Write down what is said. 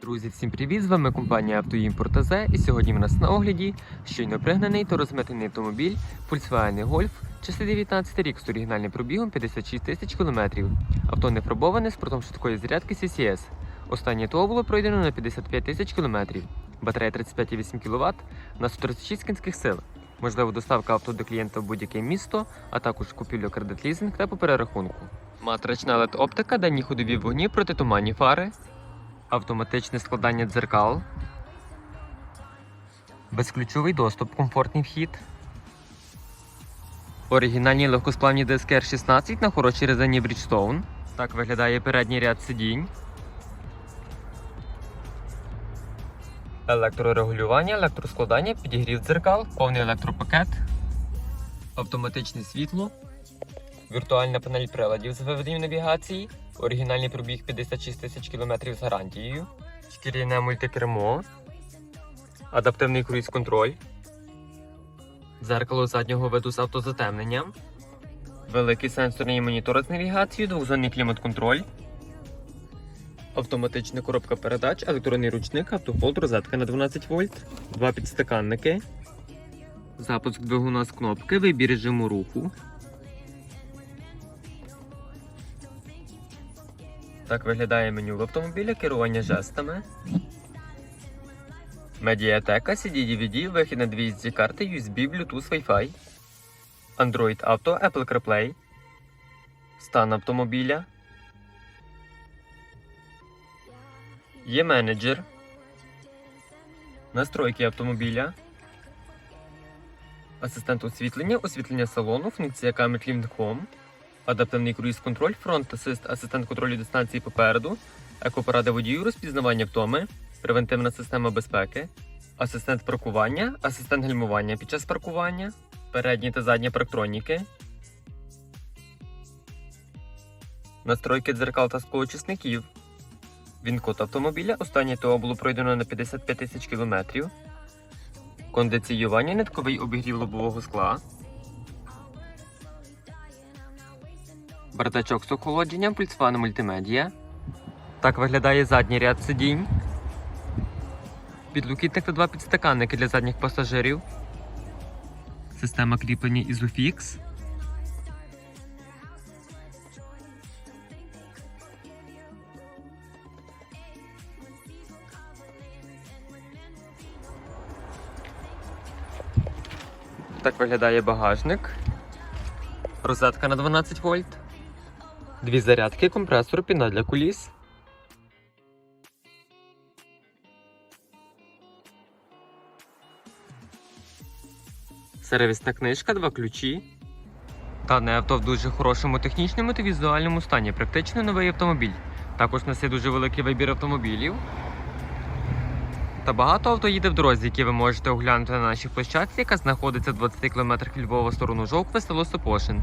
Друзі, всім привіт! З вами компанія Автоімпорт АЗ і сьогодні в нас на огляді щойно пригнаний та розметений автомобіль Volkswagen Golf, часи 19 рік з оригінальним пробігом 56 тисяч кілометрів. Авто не фарбоване з портом швидкої зарядки CCS. Останнє ТО було пройдено на 55 тисяч кілометрів. Батарея 35,8 кВт на 136 кінських сил. Можливо, доставка авто до клієнта в будь-яке місто, а також купівля кредит-лізинг та по перерахунку. Матрична LED оптика, дані ходові вогні, протитуманні фари, автоматичне складання дзеркал, безключовий доступ, комфортний вхід, оригінальні легкосплавні диски R16 на хорошій резині Bridgestone. Так виглядає передній ряд сидінь. Електрорегулювання, електроскладання, підігрів дзеркал, повний електропакет, автоматичне світло, віртуальна панель приладів з виведенням навігації, оригінальний пробіг 56 тисяч кілометрів з гарантією, шкіряне мультикермо, адаптивний круїз-контроль, дзеркало заднього виду з автозатемненням, великий сенсорний монітор з навігацією, двохзонний клімат-контроль, автоматична коробка передач, електронний ручник, автохолд, розетка на 12 вольт, два підстаканники, запуск двигуна з кнопки, вибір режиму руху. Так виглядає меню в автомобілі, керування жестами. Медіатека, CD-DVD, вихід на дві карти, USB, Bluetooth, Wi-Fi. Android Auto, Apple CarPlay. Стан автомобіля. Є менеджер. Настройки автомобіля. Асистент освітлення, освітлення салону, функція камер Home. Адаптивний круїз-контроль, фронт асист, асистент контролю дистанції попереду, екопорада водію, розпізнавання втоми, превентивна система безпеки, асистент паркування, асистент гальмування під час паркування, передні та задні парктроніки, настройки дзеркал та склоочисників, він-код автомобіля, останнє ТО було пройдено на 55 тисяч кілометрів, кондиціювання, нитковий обігрів лобового скла. Бардачок з охолодженням, пульсфан мультимедіа. Так виглядає задній ряд сидінь. Підлокітник та два підстаканники для задніх пасажирів. Система кріплення Isofix. Так виглядає багажник. Розетка на 12 вольт. Дві зарядки, компресор, піна для куліс. Сервісна книжка, два ключі. Дане авто в дуже хорошому технічному та візуальному стані. Практично новий автомобіль. Також у нас є дуже великий вибір автомобілів. Та багато авто їде в дорозі, які ви можете оглянути на нашій площадці, яка знаходиться в 20 км Львова в сторону Жовкви, село Сопошин.